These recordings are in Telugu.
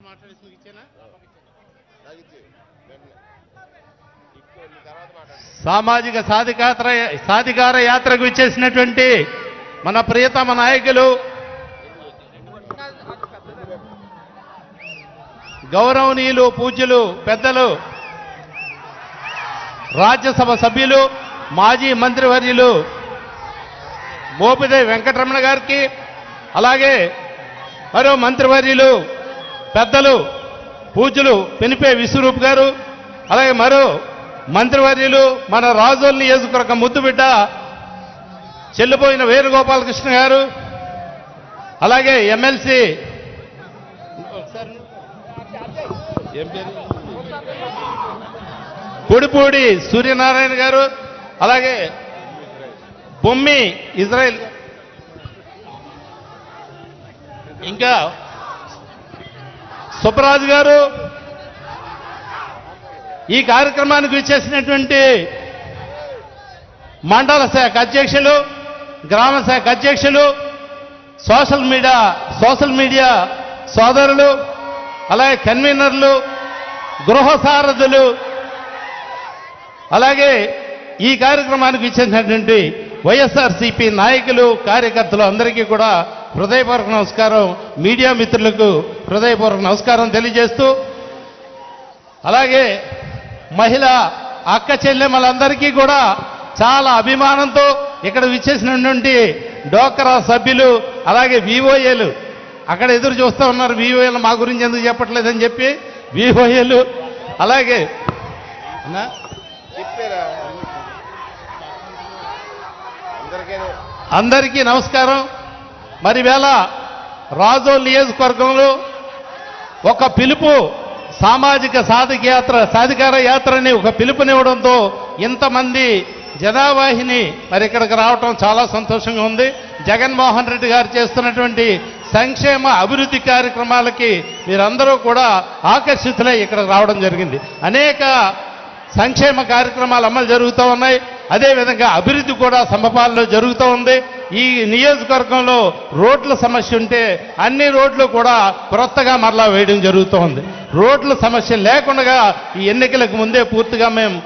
మాట్లాడేసి ఇచ్చానా? సామాజిక సాధికార సాధికార యాత్రకు ఇచ్చేసినటువంటి మన ప్రియతమ నాయకులు గౌరవనీయులు పూజ్యులు పెద్దలు రాజ్యసభ సభ్యులు మాజీ మంత్రివర్యులు మోపిదేవి వెంకటరమణ గారికి అలాగే మరో మంత్రివర్యులు పెద్దలు పూజలు పెనిపే విశ్వరూప్ గారు అలాగే మరో మంత్రివర్యులు మన రాజోల్ నియోజకవర్గ ముద్దుబిడ్డ చెల్లిపోయిన వేణుగోపాలకృష్ణ గారు అలాగే ఎమ్మెల్సీ ఏం కొడిపూడి సూర్యనారాయణ గారు అలాగే బొమ్మి ఇజ్రాయెల్ ఇంకా సుబ్బరాజు గారు ఈ కార్యక్రమానికి విచ్చేసినటువంటి మండల శాఖ అధ్యక్షులు గ్రామ శాఖ అధ్యక్షులు సోషల్ మీడియా సోషల్ మీడియా సోదరులు అలాగే కన్వీనర్లు గృహ సారథులు అలాగే ఈ కార్యక్రమానికి ఇచ్చేసినటువంటి వైఎస్ఆర్సీపీ నాయకులు కార్యకర్తలు అందరికీ కూడా హృదయపూర్వక నమస్కారం మీడియా మిత్రులకు హృదయపూర్వక నమస్కారం తెలియజేస్తూ అలాగే మహిళ అక్క చెల్లెమ్మలందరికీ కూడా చాలా అభిమానంతో ఇక్కడ విచ్చేసినటువంటి డోకరా సభ్యులు అలాగే వివోఏలు అక్కడ ఎదురు చూస్తూ ఉన్నారు వివోఏలు మా గురించి ఎందుకు చెప్పట్లేదని చెప్పి వివోఏలు అలాగే అందరికీ నమస్కారం. మరి వేళ రాజోల్ నియోజకవర్గంలో ఒక పిలుపు సామాజిక సాధిక యాత్ర సాధికార యాత్రని ఒక పిలుపునివ్వడంతో ఇంతమంది జనావాహిని మరి ఇక్కడికి రావటం చాలా సంతోషంగా ఉంది. జగన్మోహన్ రెడ్డి గారు చేస్తున్నటువంటి సంక్షేమ అభివృద్ధి కార్యక్రమాలకి మీరందరూ కూడా ఆకర్షితులై ఇక్కడికి రావడం జరిగింది. అనేక సంక్షేమ కార్యక్రమాలు అమలు జరుగుతూ ఉన్నాయి. అదేవిధంగా అభివృద్ధి కూడా సమపాలలో జరుగుతూ ఉంది. ఈ నియోజకవర్గంలో రోడ్ల సమస్య ఉంటే అన్ని రోడ్లు కూడా క్రొత్తగా మరలా వేయడం జరుగుతోంది. రోడ్ల సమస్య లేకుండా ఈ ఎన్నికలకు ముందే పూర్తిగా మేము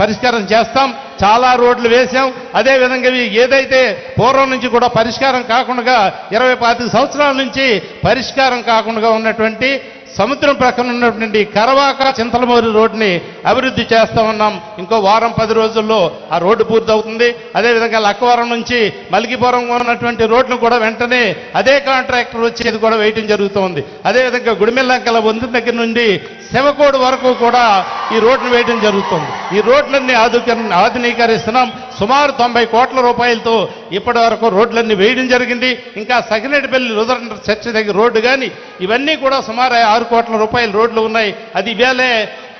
పరిష్కారం చేస్తాం. చాలా రోడ్లు వేశాం. అదేవిధంగా ఇవి ఏదైతే పూర్వం నుంచి కూడా పరిష్కారం కాకుండా ఇరవై పాతిక సంవత్సరాల నుంచి పరిష్కారం కాకుండా ఉన్నటువంటి సముద్రం ప్రక్కన ఉన్నటువంటి కరవాక చింతలమూరి రోడ్డుని అభివృద్ధి చేస్తా ఉన్నాం. ఇంకో వారం పది రోజుల్లో ఆ రోడ్డు పూర్తవుతుంది. అదేవిధంగా లక్కవరం నుంచి మలికిపురం ఉన్నటువంటి రోడ్లు కూడా వెంటనే అదే కాంట్రాక్టర్ వచ్చి కూడా వేయటం జరుగుతోంది. అదేవిధంగా గుడిమెల్లంకల వంతు దగ్గర నుండి శివకోడు వరకు కూడా ఈ రోడ్లు వేయడం జరుగుతుంది. ఈ రోడ్లన్నీ ఆధుక ఆధునీకరిస్తున్నాం. సుమారు తొంభై కోట్ల రూపాయలతో ఇప్పటి వరకు రోడ్లన్నీ వేయడం జరిగింది. ఇంకా సగినేటిపల్లి రుదర చర్చ దగ్గర రోడ్డు కానీ ఇవన్నీ కూడా సుమారు ఆరు కోట్ల రూపాయల రోడ్లు ఉన్నాయి. అది ఇవేలే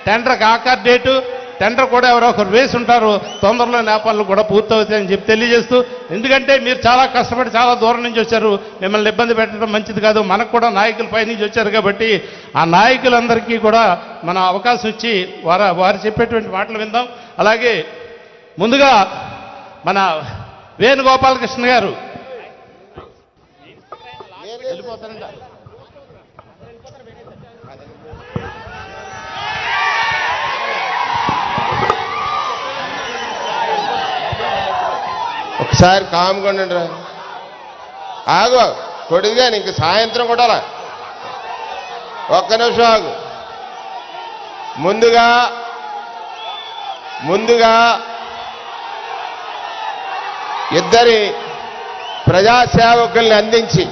టెండర్కి ఆకార్ డేటు. టెండర్ కూడా ఎవరో ఒకరు వేసి ఉంటారు తొందరలో నేపాలు కూడా పూర్తవుతాయని చెప్పి తెలియజేస్తూ ఎందుకంటే మీరు చాలా కష్టపడి చాలా దూరం నుంచి వచ్చారు. మిమ్మల్ని ఇబ్బంది పెట్టడం మంచిది కాదు. మనకు కూడా నాయకులు పైనుంచి వచ్చారు కాబట్టి ఆ నాయకులందరికీ కూడా మన అవకాశం ఇచ్చి వారు వారు చెప్పేటువంటి మాటలు విందాం. అలాగే ముందుగా మన వేణుగోపాలకృష్ణ గారు. ఒకసారి కామ్గా ఉండండి రా. ఆగు కొడుగా ఇంక సాయంత్రం కూడా రా. ఒక్క నిమిషం ఆగు. ముందుగా ముందుగా ఇద్దరి ప్రజాసేవకుల్ని అందించి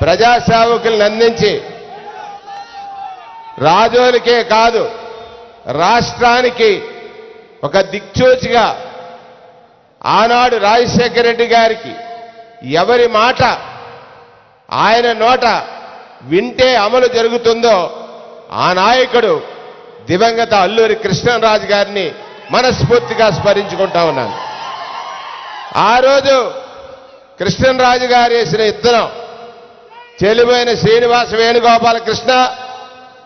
ప్రజాసేవకుల్ని అందించి రాజోలకే కాదు రాష్ట్రానికి ఒక దిక్చూచిగా ఆనాడు రాజశేఖర రెడ్డి గారికి ఎవరి మాట ఆయన నోట వింటే అమలు జరుగుతుందో ఆ నాయకుడు దివంగత అల్లూరి కృష్ణరాజు గారిని మనస్ఫూర్తిగా స్మరించుకుంటా ఉన్నాను. ఆ రోజు కృష్ణరాజు గారు వేసిన ఇద్దరం చెలిపోయిన శ్రీనివాస వేణుగోపాలకృష్ణ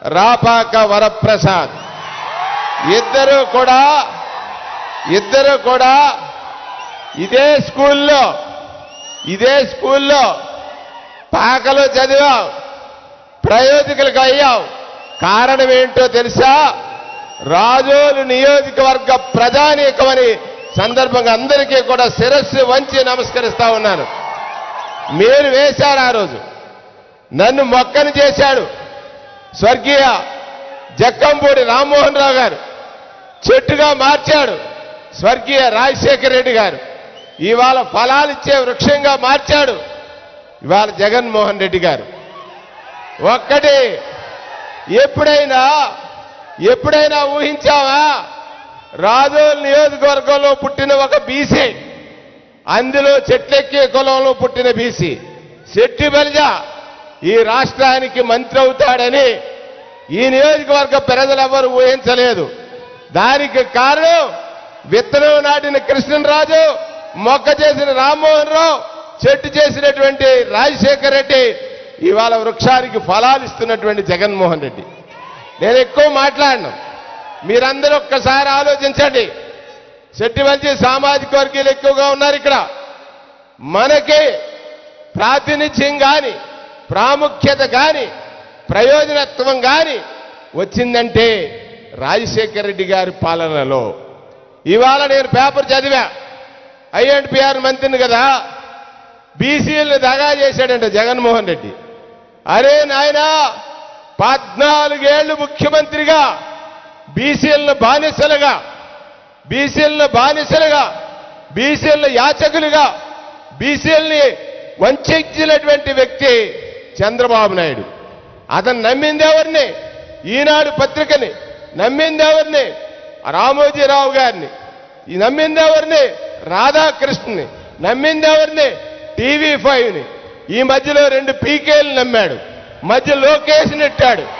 రాపాక వరప్రసాద్. ఇద్దరు కూడా ఇద్దరు కూడా ఇదే స్కూల్లో ఇదే స్కూల్లో పాకలో చదివాం ప్రయోజకులకు అయ్యావు కారణం ఏంటో తెలుసా? రాజోలు నియోజకవర్గ ప్రజానీకమని సందర్భంగా అందరికీ కూడా శిరస్సు వంచి నమస్కరిస్తా ఉన్నాను. మీరు వేశారు ఆ రోజు. నన్ను మొక్కను చేశాడు స్వర్గీయ జక్కంపూడి రామ్మోహన్ రావు గారు. చెట్టుగా మార్చాడు స్వర్గీయ రాజశేఖర రెడ్డి గారు. ఇవాళ ఫలాలిచ్చే వృక్షంగా మార్చాడు ఇవాళ జగన్మోహన్ రెడ్డి గారు. ఒక్కటి ఎప్పుడైనా ఎప్పుడైనా ఊహించావా? రాజోల్ నియోజకవర్గంలో పుట్టిన ఒక బీసీ. అందులో చెట్లెక్కే కులంలో పుట్టిన బీసీ. శెట్టి బలిజ ఈ రాష్ట్రానికి మంత్రి అవుతాడని ఈ నియోజకవర్గ ప్రజలెవరు ఊహించలేదు. దానికి కారణం విత్తనం నాటిన కృష్ణరాజు మొక్క చేసిన రామ్మోహన్ రావు చెట్టు చేసినటువంటి రాజశేఖర్ రెడ్డి ఇవాళ వృక్షానికి ఫలాలు ఇస్తున్నటువంటి జగన్మోహన్ రెడ్డి. నేను ఎక్కువ మాట్లాడను. మీరందరూ ఒక్కసారి ఆలోచించండి. శెట్టివల్చి సామాజిక వర్గీయులు ఎక్కువగా ఉన్నారు ఇక్కడ. మనకి ప్రాతినిధ్యం కానీ ప్రాముఖ్యత కానీ ప్రయోజనత్వం కానీ వచ్చిందంటే రాజశేఖర రెడ్డి గారి పాలనలో. ఇవాళ నేను పేపర్ చదివా. ఐఎన్పిఆర్ మంత్రిని కదా. బీసీలను దగా చేశాడంట జగన్మోహన్ రెడ్డి. అరే నాయనా పద్నాలుగేళ్ళు ముఖ్యమంత్రిగా బీసీలను బానిసలుగా బీసీలను బానిసలుగా బీసీలను యాచకులుగా బీసీలని వంచినటువంటి వ్యక్తి చంద్రబాబు నాయుడు. అతను నమ్మిందెవరిని ఈనాడు పత్రికని నమ్మిందెవరిని రామోజీరావు గారిని. ఈ నమ్మింది రాధాకృష్ణని. నమ్మిందెవరిని టీవీ ఫైవ్ని. ఈ మధ్యలో రెండు పీకేలు నమ్మాడు. మధ్య లోకేష్ నెట్టాడు.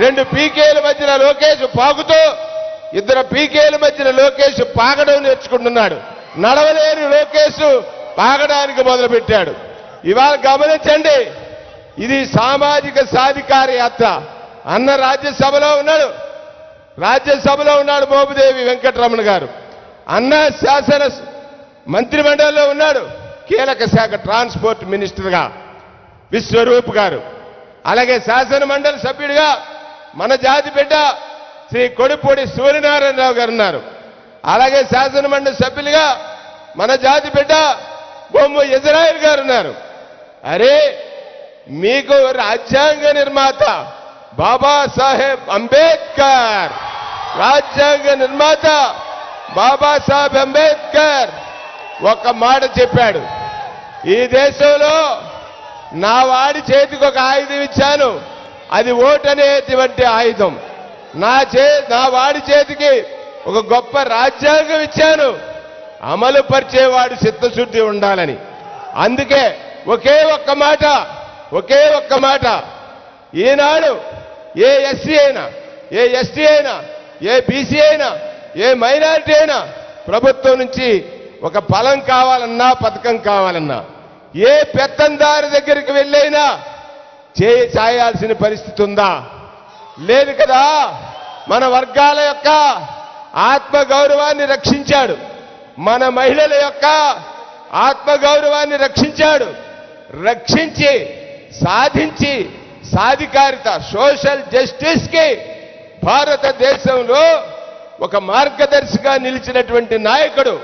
రెండు పీకేల మధ్యన లోకేష్ పాకుతూ ఇద్దరు పీకేల మధ్యన లోకేష్ పాగడం నేర్చుకుంటున్నాడు. నడవలేని లోకేష్ పాగడానికి మొదలుపెట్టాడు. ఇవాళ గమనించండి ఇది సామాజిక సాధికార యాత్ర. అన్న రాజ్యసభలో ఉన్నాడు. రాజ్యసభలో ఉన్నాడు మోపుదేవి వెంకటరమణ గారు. అన్న శాసన మంత్రిమండలిలో ఉన్నాడు కీలక శాఖ ట్రాన్స్పోర్ట్ మినిస్టర్గా విశ్వరూప్ గారు. అలాగే శాసన మండలి సభ్యుడిగా మన జాతి బిడ్డ శ్రీ కొడిపూడి సూర్యనారాయణరావు గారు ఉన్నారు అలాగే శాసనమండలి సభ్యులుగా మన జాతి బిడ్డ బొమ్మ ఇజ్రాయిల్ గారు ఉన్నారు అరే మీకు రాజ్యాంగ నిర్మాత బాబాసాహెబ్ అంబేద్కర్. రాజ్యాంగ నిర్మాత బాబాసాహెబ్ అంబేద్కర్ ఒక మాట చెప్పాడు. ఈ దేశంలో నా వాడి చేతికి ఒక ఆయుధం ఇచ్చాను. అది ఓటు అనేటువంటి ఆయుధం. నా చే నా వాడి చేతికి ఒక గొప్ప రాజ్యాంగం ఇచ్చాను. అమలు పరిచేవాడు చిత్తశుద్ధి ఉండాలని. అందుకే ఒకే ఒక్క మాట ఒకే ఒక్క మాట. ఈనాడు ఏ ఎస్సీ అయినా ఏ ఎస్టీ అయినా ఏ బీసీ అయినా ఏ మైనారిటీ అయినా ప్రభుత్వం నుంచి ఒక ఫలం కావాలన్నా పథకం కావాలన్నా ఏ పెత్తందారి దగ్గరికి వెళ్ళైనా చేయి చాయాల్సిన పరిస్థితి ఉందా? లేదు కదా. మన వర్గాల యొక్క ఆత్మగౌరవాన్ని రక్షించాడు. మన మహిళల యొక్క ఆత్మగౌరవాన్ని రక్షించాడు. రక్షించి సాధించి సాధికారిత సోషల్ జస్టిస్కి భారతదేశంలో ఒక మార్గదర్శిగా నిలిచినటువంటి నాయకుడు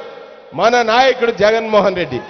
మన నాయకుడు జగన్మోహన్ రెడ్డి.